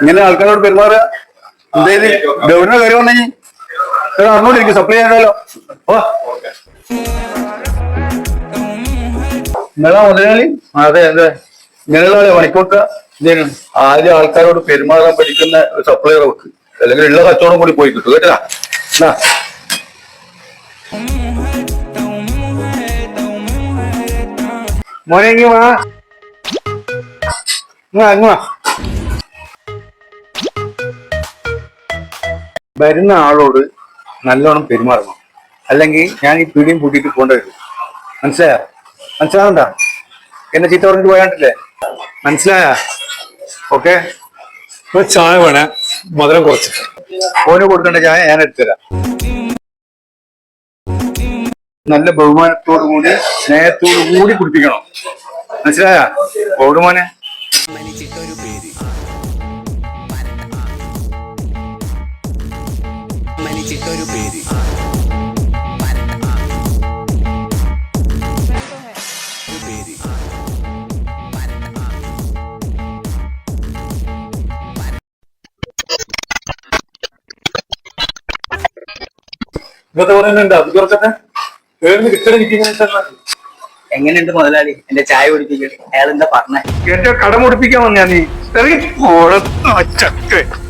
ഇങ്ങനെ ആൾക്കാരോട് പെരുമാറുക. എന്തായാലും ഗവർണർ കയറി വന്നെങ്കിൽ അറിഞ്ഞോണ്ടിരിക്കും സപ്ലൈ ചെയ്യണ്ടല്ലോ. നിങ്ങളാ മുതലാളി? അതെ അതെ. ഇങ്ങനെയുള്ള പണിക്കൂട്ട ഇതിന് ആദ്യം ആൾക്കാരോട് പെരുമാറാൻ പഠിക്കുന്ന ഒരു സപ്ലൈയർ വെക്ക് അല്ലെങ്കിൽ ഉള്ള കച്ചവടം കൂടി പോയി കിട്ടും. കേട്ടാ. മോനെ വാ ഇങ്ങ് വാ, വരുന്ന ആളോട് നല്ലോണം പെരുമാറണം. അല്ലെങ്കിൽ ഞാൻ ഈ പീടിയും പൂട്ടിയിട്ട് പോകേണ്ടി വരും. മനസ്സിലായ? മനസ്സിലാവണ്ട എന്നെ ചീത്ത പറഞ്ഞിട്ട് പോയാണ്ടില്ലേ മനസ്സിലായ? ഓക്കെ? ചായ വേണേ. മധുരം കുറച്ച്. ഫോന് കൊടുക്കേണ്ട ചായ ഞാൻ എടുത്തുതരാം. നല്ല ബഹുമാനത്തോടു കൂടി സ്നേഹത്തോടു കൂടി കുടിപ്പിക്കണം. മനസ്സിലായ? ഓടുമോനെ. മനിച്ചിട്ടൊരു പേര് ഏഴുന്ന് പേര്. എങ്ങനെയുണ്ട് മുതലാളി? എന്റെ ചായ കുടിപ്പിക്കും. അയാൾ എന്താ പറഞ്ഞേ? എന്റെ കട മുടിപ്പിക്കാൻ വന്നാ നീ ചക്ക്.